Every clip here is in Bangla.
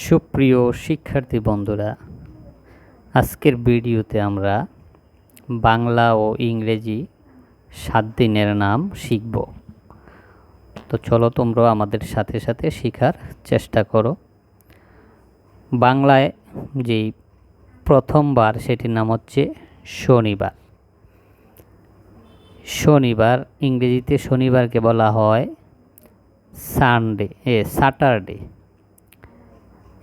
সুপ্রিয় শিক্ষার্থী বন্ধুরা, আজকের ভিডিওতে আমরা বাংলা ও ইংরেজি সাত দিনের নাম শিখব। তো চলো তোমরা আমাদের সাথে সাথে শেখার চেষ্টা করো। বাংলায় যেই প্রথমবার সেটির নাম হচ্ছে শনিবার। শনিবার, ইংরেজিতে শনিবারকে বলা হয় Sunday A Saturday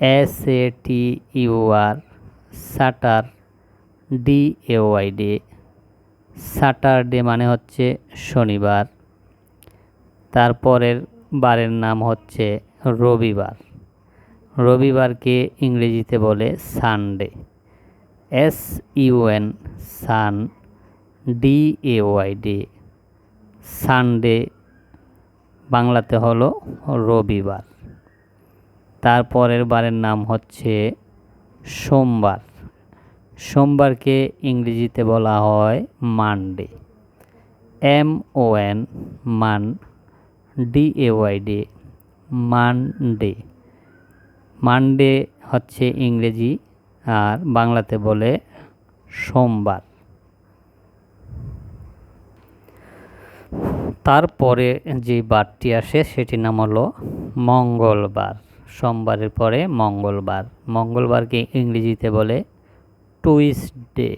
S A T U R satur D A Y day Saturday মানে হচ্ছে শনিবার, তারপরের বারের নাম হচ্ছে রবিবার। রবিবারকে ইংরেজিতে বলে Sunday S U N sun D A Y day Sunday বাংলাতে হলো রবিবার। তারপরের বারের নাম হচ্ছে সোমবার। সোমবারকে ইংরেজিতে বলা হয় Monday. M O N, mon, D A Y day, Monday. Monday হচ্ছে ইংরেজি আর বাংলাতে বলে সোমবার। তারপরে যে বারটি আসে সেটির নাম হলো মঙ্গলবার। সোমবারের পরে মঙ্গলবার। মঙ্গলবারকে ইংরেজিতে বলে Tuesday.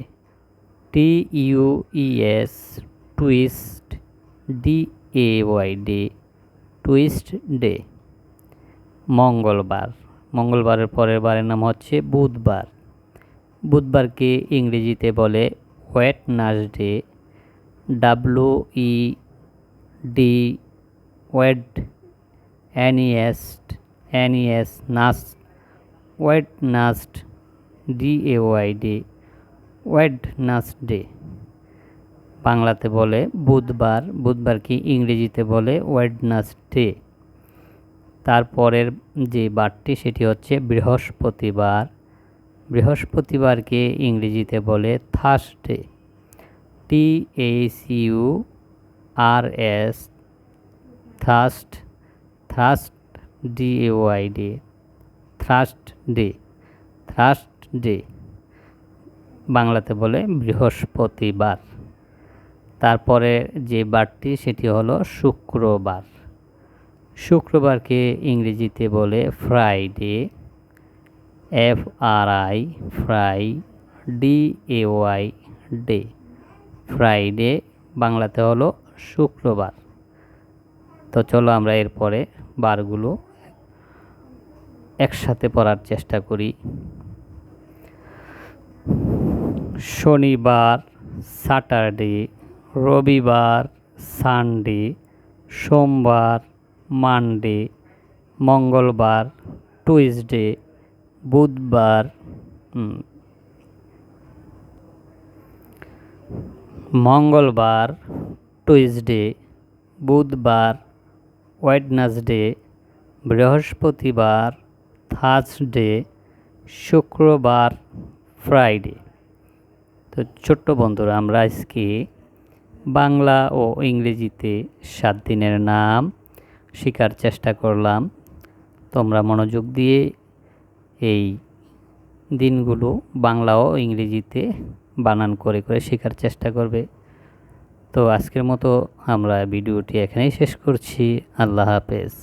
T U E S Tues D A Y day. Tuesday. মঙ্গলবার। মঙ্গলবারের পরের বারের নাম হচ্ছে বুধবার। বুধবারকে ইংরেজিতে বলে ওয়েট ডে ডাব্লু ই ডি ওয়েড অ্যানিয়েস্ট অ্যানিয়েস নাস্ট D A Y day Wednesday বাংলাতে বলে বুধবার বুধবার কি ইংরেজিতে বলে ওয়েডনাসডে তারপরের যে বারটি, সেটি হচ্ছে বৃহস্পতিবার। বৃহস্পতিবারকে ইংরেজিতে বলে Thursday T H U R S Thurs Thurs D A Y day Thursday Thursday বাংলাতে বলে বৃহস্পতিবার। তারপরে যে বারটি, সেটি হলো শুক্রবার। শুক্রবারকে ইংরেজিতে বলে Friday, F R I, Fri, D A Y, day. Friday, বাংলাতে হলো শুক্রবার। তো চলো আমরা এরপরে বারগুলো একসাথে পড়ার চেষ্টা করি। শনিবার স্যাটারডে রবিবার সানডে সোমবার মানডে মঙ্গলবার টুইসডে বুধবার মঙ্গলবার টুইসডে বুধবার ওয়েডনাসডে বৃহস্পতিবার থার্সডে শুক্রবার ফ্রাইডে তো ছোট্ট বন্ধুরা, আমরা আজকে বাংলা ও ইংরেজিতে সাত দিনের নাম শেখার চেষ্টা করলাম। তোমরা মনোযোগ দিয়ে এই দিনগুলো বাংলা ও ইংরেজিতে বানান করে করে শেখার চেষ্টা করবে। তো আজকের মতো আমরা ভিডিওটি এখানেই শেষ করছি। আল্লাহ হাফেজ।